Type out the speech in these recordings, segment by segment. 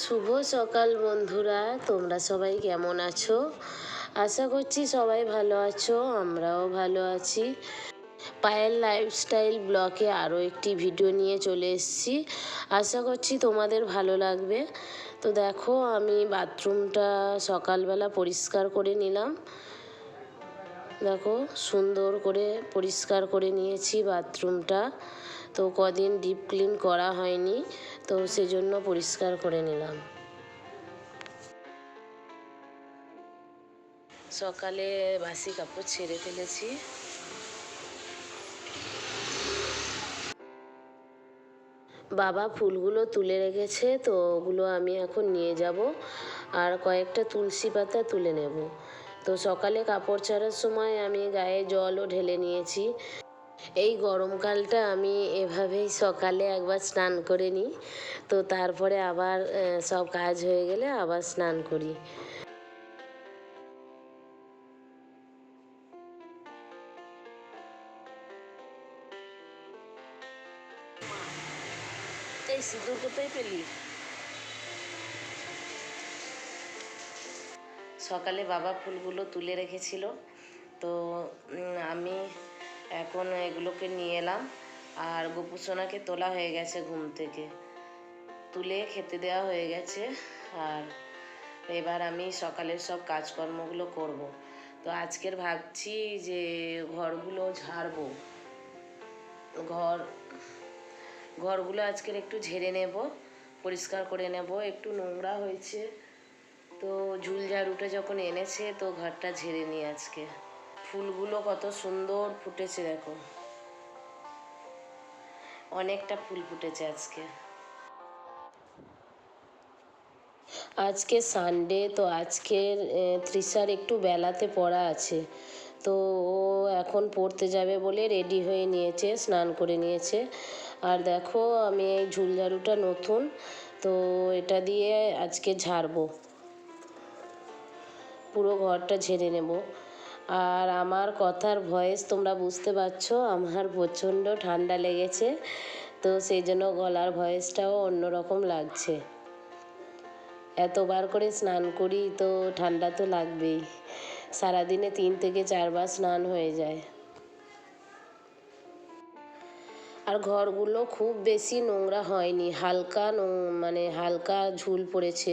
শুভ সকাল বন্ধুরা, তোমরা সবাই কেমন আছো? আশা করছি সবাই ভালো আছো, আমরাও ভালো আছি। পায়েল লাইফস্টাইল ব্লকে আরও একটি ভিডিও নিয়ে চলে এসেছি। আশা করছি তোমাদের ভালো লাগবে। তো দেখো, আমি বাথরুমটা সকালবেলা পরিষ্কার করে নিলাম। দেখো, সুন্দর করে পরিষ্কার করে নিয়েছি বাথরুমটা। তো কদিন ডিপ ক্লিন করা হয়নি, তো সেজন্য পরিষ্কার করে নিলাম। সকালে বাসি কাপড় ছেড়ে ফেলেছি। বাবা ফুলগুলো তুলে রেখেছে, তো ওগুলো আমি এখন নিয়ে যাব। আর কয়েকটা তুলসী পাতা তুলে নেব। তো সকালে কাপড় ছাড়ার সময় আমি গায়ে জলও ঢেলে নিয়েছি। এই গরমকালটা আমি এভাবেই সকালে একবার স্নান করে নিই। তো তারপরে আবার সব কাজ হয়ে গেলে আবার স্নান করি। এই কোথায় পেলি? সকালে বাবা ফুলগুলো তুলে রেখেছিল। তো আমি এখন এগুলোকে নিয়ে এলাম। আর গোপুসোনাকে তোলা হয়ে গেছে ঘুম থেকে। তুলে খেতে দেওয়া হয়ে গেছে। আর এবার আমি সকালের সব কাজকর্মগুলো করব। তো আজকের ভাবছি যে ঘরগুলো ঝাড়বো। ঘর, ঘরগুলো আজকের একটু ঝেড়ে নেব, পরিষ্কার করে নেব। একটু নোংরা হয়েছে। তো ঝুল ঝাড়ুটা যখন এনেছে তো ঘরটা ঝেড়ে নিই আজকে। ফুলগুলো কত সুন্দর ফুটেছে, দেখো। অনেকটা ফুল ফুটেছে আজকে। আজকে সানডে তো আজকের তৃষার একটু বেলাতে পড়া আছে। তো ও এখন পড়তে যাবে বলে রেডি হয়ে নিয়েছে, স্নান করে নিয়েছে। আর দেখো, আমি এই ঝুলঝাড়ুটা নতুন, তো এটা দিয়ে আজকে ঝাড়বো। পুরো ঘরটা ঝেড়ে নেব। আর আমার কথার ভয়েস তোমরা বুঝতে পারছ, আমার প্রচণ্ড ঠান্ডা লেগেছে, তো সেই জন্য গলার ভয়েসটাও অন্যরকম লাগছে। এতবার করে স্নান করি তো ঠান্ডা তো লাগবেই, সারাদিনে তিন থেকে চারবার স্নান হয়ে যায়। আর ঘরগুলো খুব বেশি নোংরা হয়নি, হালকা মানে হালকা ঝুল পড়েছে,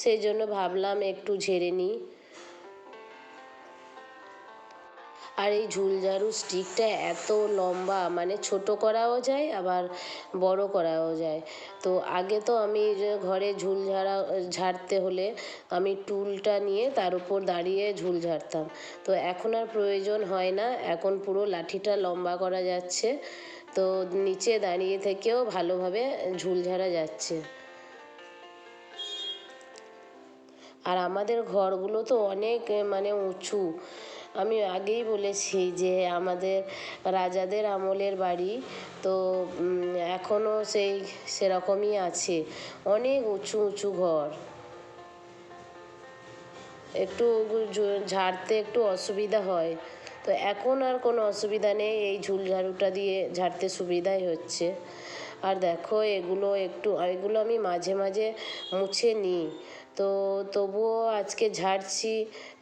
সেই জন্য ভাবলাম একটু ঝেড়ে নিই। আর এই ঝুলঝাড়ু স্টিকটা এত লম্বা মানে ছোট করাও যায়, আবার বড় করাও যায়। তো আগে তো আমি ঘরে ঝুল ঝাড়া ঝাড়তে হলে আমি টুলটা নিয়ে তার উপর দাঁড়িয়ে ঝুল ঝাড়তাম। তো এখন আর প্রয়োজন হয় না, এখন পুরো লাঠিটা লম্বা করা যাচ্ছে। তো নিচে দাঁড়িয়ে থেকেও ভালোভাবে ঝুল ঝাড়া যাচ্ছে। আর আমাদের ঘরগুলো তো অনেক মানে উঁচু। আমি আগেই বলেছি যে আমাদের রাজাদের আমলের বাড়ি, তো এখনও সেই সেরকমই আছে। অনেক উঁচু উঁচু ঘর। একটু ঝাড়তে একটু অসুবিধা হয়। তো এখন আর কোনো অসুবিধা নেই, এই ঝুল ঝাড়ুটা দিয়ে ঝাড়তে সুবিধাই হচ্ছে। আর দেখো, এগুলো একটু এগুলো আমি মাঝে মাঝে মুছে নিই। তো তবুও আজকে ঝাড়ছি,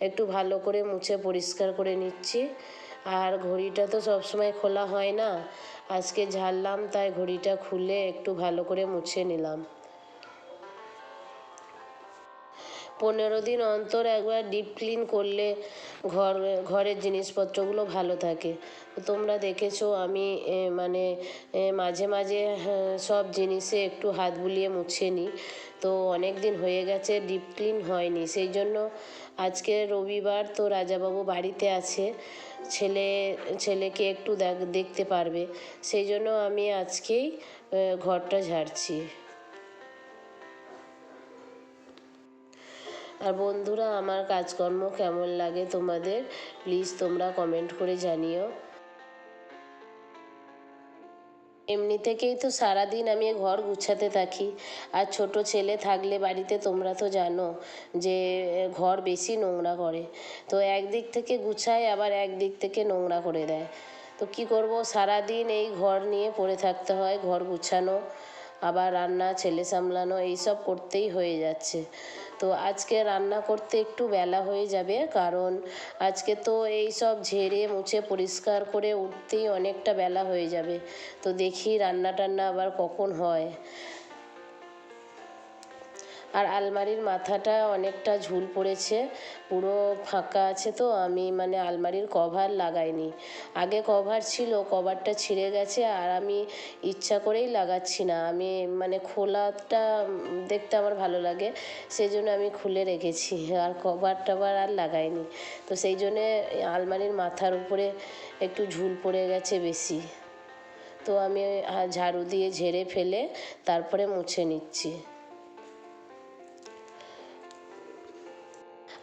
একটু ভালো করে মুছে পরিষ্কার করে নিচ্ছি। আর ঘড়িটা তো সবসময় খোলা হয় না। আজকে ঝাড়লাম, তাই ঘড়িটা খুলে একটু ভালো করে মুছে নিলাম। পনেরো দিন অন্তর একবার ডিপ ক্লিন করলে ঘর, ঘরের জিনিসপত্রগুলো ভালো থাকে। তোমরা দেখেছ আমি মানে মাঝে মাঝে সব জিনিসে একটু হাত বুলিয়ে মুছে নিই তো অনেক দিন হয়ে গেছে ডিপ ক্লিন হয়নি। সেই জন্য আজকে রবিবার তো রাজাবাবু বাড়িতে আছে, ছেলে, ছেলেকে একটু দেখতে পারবে। সেই জন্য আমি আজকেই ঘরটা ঝাড়ছি। আর বন্ধুরা, আমার কাজকর্ম কেমন লাগে তোমাদের? প্লিজ তোমরা কমেন্ট করে জানিও। এমনি থেকেই তো সারাদিন আমি ঘর গুছাতে থাকি। আর ছোট ছেলে থাকলে বাড়িতে তোমরা তো জানো যে ঘর বেশি নোংরা করে। তো একদিক থেকে গুছায়, আবার একদিক থেকে নোংরা করে দেয়। তো কী করব? সারাদিন এই ঘর নিয়ে পড়ে থাকতে হয়, ঘর গুছানো, আবার রান্না, ছেলে সামলানো, এইসব করতেই হয়ে যাচ্ছে। তো আজকে রান্না করতে একটু বেলা হয়ে যাবে, কারণ আজকে তো এই সব ঝেড়ে মুছে পরিষ্কার করে উঠতেই অনেকটা বেলা হয়ে যাবে। তো দেখি রান্না টান্না আবার কখন হয়। আর আলমারির মাথাটা অনেকটা ঝুল পড়েছে, পুরো ফাঁকা আছে তো, আমি মানে আলমারির কভার লাগাইনি। আগে কভার ছিল, কভারটা ছিঁড়ে গেছে আর আমি ইচ্ছা করেই লাগাচ্ছি না। আমি মানে খোলাটা দেখতে আমার ভালো লাগে সেই জন্য আমি খুলে রেখেছি, আর কভার টভার আর লাগাইনি। তো সেই জন্যে আলমারির মাথার উপরে একটু ঝুল পড়ে গেছে বেশি। তো আমি ঝাড়ু দিয়ে ঝেড়ে ফেলে তারপরে মুছে নিচ্ছি।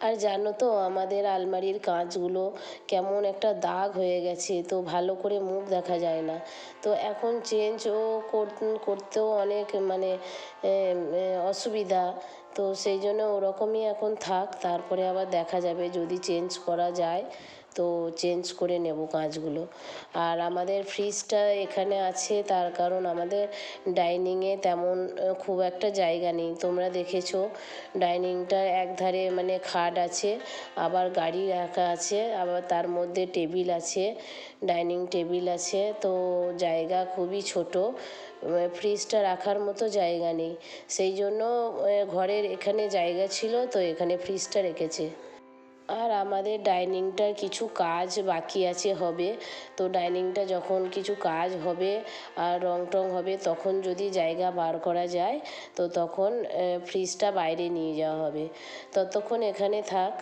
আর জানো তো, আমাদের আলমারির কাঁচগুলো কেমন একটা দাগ হয়ে গেছে, তো ভালো করে মুখ দেখা যায় না। তো এখন চেঞ্জও করতেও অনেক মানে অসুবিধা। তো সেই জন্য ওরকমই এখন থাক, তারপরে আবার দেখা যাবে যদি চেঞ্জ করা যায়। তো চেঞ্জ করে নেব কাঁচগুলো আর আমাদের ফ্রিজটা এখানে আছে, তার কারণ আমাদের ডাইনিংয়ে তেমন খুব একটা জায়গা নেই। তোমরা দেখেছ ডাইনিংটার একধারে মানে খাট আছে, আবার গাড়ি রাখা আছে, আবার তার মধ্যে টেবিল আছে ডাইনিং টেবিল আছে, তো জায়গা খুবই ছোটো। ফ্রিজটা রাখার মতো জায়গা নেই। সেই জন্য ঘরের এখানে জায়গা ছিল, তো এখানে ফ্রিজটা রেখেছে। আর আমাদের ডাইনিংটার কিছু কাজ বাকি আছে হবে। তো ডাইনিংটা যখন কিছু কাজ হবে, আর রং টং হবে, তখন যদি জায়গা বার করা যায়, তো তখন ফ্রিজটা বাইরে নিয়ে যাওয়া হবে। ততক্ষণ এখানে থাক।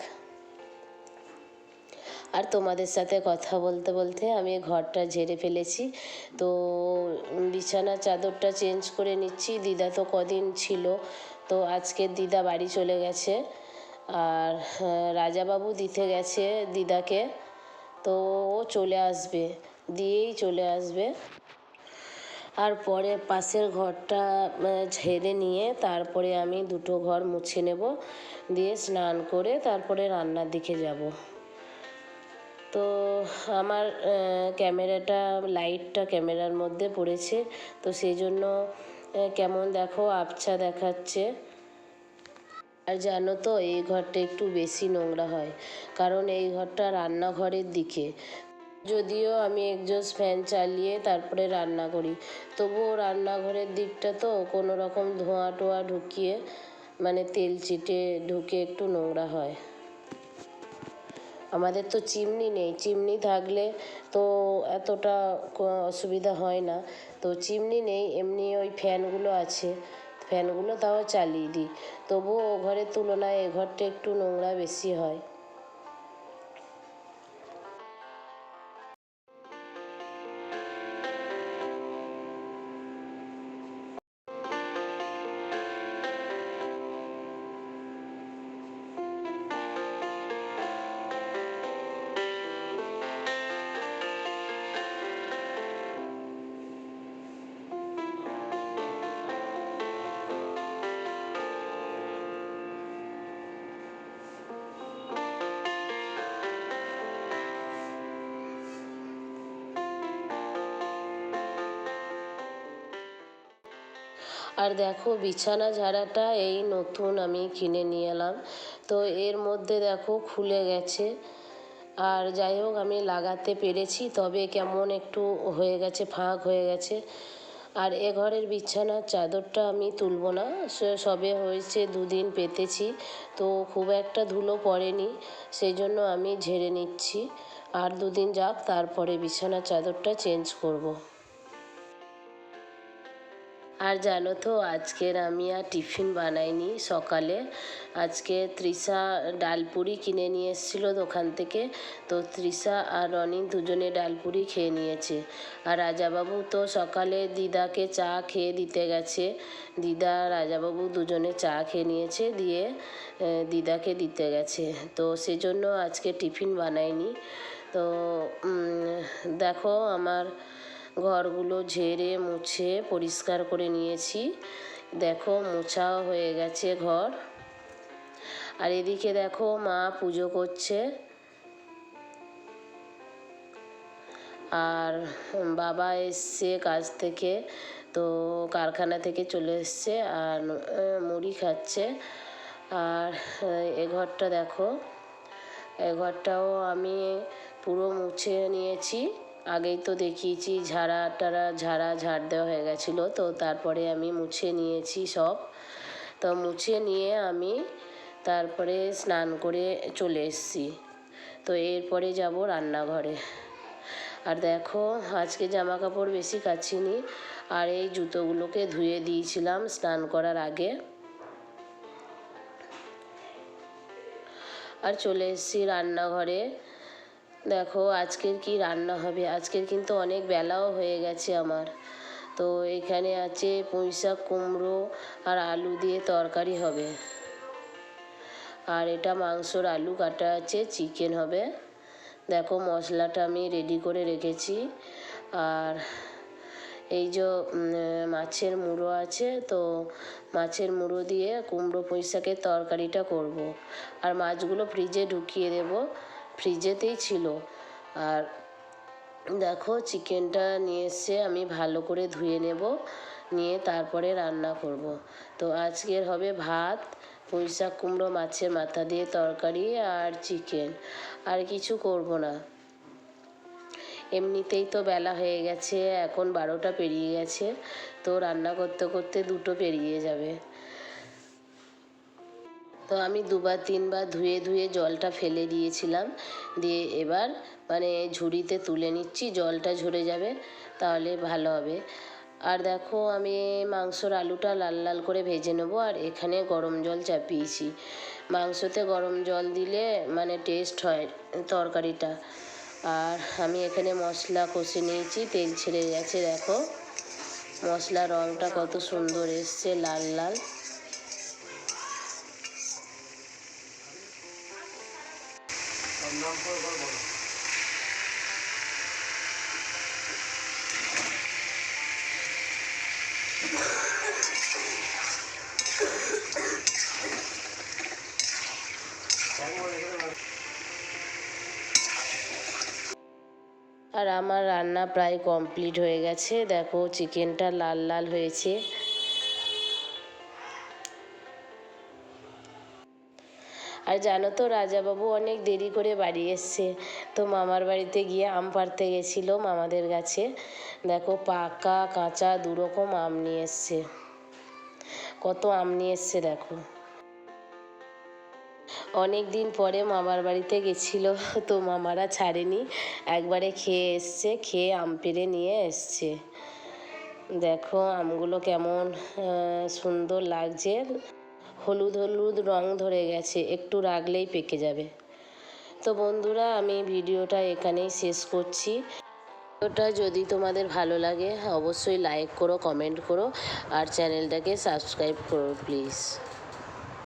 আর তোমাদের সাথে কথা বলতে বলতে আমি ঘরটা ঝেড়ে ফেলেছি। তো, বিছানার চাদরটা চেঞ্জ করে নিচ্ছি। দিদা তো কদিন ছিল, তো আজকে দিদা বাড়ি চলে গেছে। আর রাজাবাবু দিতে গেছে দিদাকে, তো ও চলে আসবে, দিয়েই চলে আসবে। আর পরে পাশের ঘরটা ঝেড়ে নিয়ে তারপরে আমি দুটো ঘর মুছে নেব, দিয়ে স্নান করে তারপরে রান্নার দিকে যাব। তো আমার ক্যামেরাটা, লাইটটা ক্যামেরার মধ্যে পড়েছে, তো সেই জন্য কেমন দেখো, আবছা দেখাচ্ছে। আর জানো তো, এই ঘরটা একটু বেশি নোংরা হয়, কারণ এই ঘরটা রান্নাঘরের দিকে। যদিও আমি একজস্ট ফ্যান চালিয়ে তারপরে রান্না করি, তবুও রান্নাঘরের দিকটা তো কোনো রকম ধোঁয়া টোয়া ঢুকিয়ে মানে তেল চিটে ঢুকে একটু নোংরা হয়। আমাদের তো চিমনি নেই, চিমনি থাকলে তো এতটা অসুবিধা হয় না। তো চিমনি নেই, এমনি ওই ফ্যানগুলো আছে। ফ্যানগুলো তাও চালিয়ে দিই। তবুও ও ঘরের তুলনায় এ ঘরটা একটু নোংরা বেশি হয়। আর দেখো বিছানা ঝাড়াটা এই নতুন আমি কিনে নিয়ে এলাম। তো এর মধ্যে দেখো খুলে গেছে। আর যাই হোক আমি লাগাতে পেরেছি, তবে কেমন একটু হয়ে গেছে, ফাঁক হয়ে গেছে। আর এ ঘরের বিছানার চাদরটা আমি তুলবো না সবে হয়েছে দুদিন পেতেছি, তো খুব একটা ধুলো পড়েনি, সেই জন্য আমি ঝেড়ে নিচ্ছি। আর দুদিন যাক, তারপরে বিছানার চাদরটা চেঞ্জ করব। আর জানো তো, আজকের আমি আর টিফিন বানাইনি সকালে। আজকে তৃষা ডালপুরি কিনে নিয়ে এসেছিল দোকান থেকে। তো তৃষা আর রনি দুজনে ডালপুরি খেয়ে নিয়েছে। আর রাজাবাবু তো সকালে দিদাকে চা খেয়ে দিতে গেছে। দিদা, রাজাবাবু দুজনে চা খেয়ে নিয়েছে, দিয়ে দিদাকে দিতে গেছে। তো সেজন্য আজকে টিফিন বানাইনি। তো দেখো আমার ঘরগুলো ঝেড়ে, মুছে, পরিষ্কার করে নিয়েছি। দেখো মোছাও হয়ে গেছে ঘর। আর এদিকে দেখো, মা পুজো করছে। আর বাবা এসছে কাজ থেকে, তো কারখানা থেকে চলে এসছে আর মুড়ি খাচ্ছে। আর এ ঘরটা দেখো, এ ঘরটাও আমি পুরো মুছে নিয়েছি। আগেই তো দেখিয়েছি, ঝাড়া টাড়া, ঝাড়া, ঝাড় দেওয়া হয়ে গেছিল। তো তারপরে আমি মুছে নিয়েছি সব। তো মুছে নিয়ে আমি তারপরে স্নান করে চলে এসেছি। তো এরপরে যাব রান্নাঘরে। আর দেখো, আজকে জামা কাপড় বেশি কাচিনি আর এই জুতোগুলোকে ধুয়ে দিয়েছিলাম স্নান করার আগে। আর চলে এসেছি রান্নাঘরে। দেখো, আজকের কি রান্না হবে? আজকের কিন্তু অনেক বেলাও হয়ে গেছে আমার। তো এখানে আছে পুঁই শাক, কুমড়ো আর আলু দিয়ে তরকারি হবে। আর এটা মাংসর আলু কাটা আছে, চিকেন হবে। দেখো, মশলাটা আমি রেডি করে রেখেছি। আর এই যে মাছের মুড়ো আছে, তো মাছের মুড়ো দিয়ে কুমড়ো পুঁই শাকের তরকারিটা করব। আর মাছগুলো ফ্রিজে ঢুকিয়ে দেব। ফ্রিজেতেই ছিল। আর দেখো, চিকেনটা নিয়ে এসে আমি ভালো করে ধুয়ে নেব, নিয়ে তারপরে রান্না করব। তো আজকের হবে ভাত, পুঁই শাক কুমড়ো, মাছের মাথা দিয়ে তরকারি আর চিকেন। আর কিছু করব না। এমনিতেই তো বেলা হয়ে গেছে, এখন বারোটা পেরিয়ে গেছে, তো রান্না করতে করতে দুটো পেরিয়ে যাবে। তো আমি দুবার, তিনবার ধুয়ে ধুয়ে জলটা ফেলে দিয়েছিলাম। দিয়ে এবার মানে ঝুড়িতে তুলে নিচ্ছি, জলটা ঝরে যাবে, তাহলে ভালো হবে। আর দেখো আমি মাংসর আলুটা লাল লাল করে ভেজে নেব, আর এখানে গরম জল চাপিয়েছি। মাংসতে গরম জল দিলে মানে টেস্ট হয় তরকারিটা। আর আমি এখানে মশলা কষে নিয়েছি, তেল ছেড়ে গেছে, দেখো। মশলার রঙটা কত সুন্দর এসছে, লাল লাল। আর আমার রান্না প্রায় কমপ্লিট হয়ে গেছে। দেখো চিকেনটা লাল লাল হয়েছে। আর জানো তো, রাজাবাবু অনেক দেরি করে বাড়ি এসছে। তো মামার বাড়িতে গিয়ে আম পাড়তে গেছিল মামাদের গাছে দেখো পাকা, কাঁচা দু রকম আম নিয়ে এসছে। কত আম নিয়ে এসছে দেখো। অনেক দিন পরে মামার বাড়িতে গেছিল, তো মামারা ছাড়েনি। একবারে খেয়ে এসছে, খেয়ে আম পেড়ে নিয়ে এসছে। দেখো আমগুলো কেমন সুন্দর লাগছে। হলুদ হলুদ রং ধরে গেছে, একটু রাখলেই পেকে যাবে। তো বন্ধুরা, আমি ভিডিওটা এখানেই শেষ করছি। ভিডিওটা যদি তোমাদের ভালো লাগে অবশ্যই লাইক করো কমেন্ট করো, আর চ্যানেলটাকে সাবস্ক্রাইব করো প্লিজ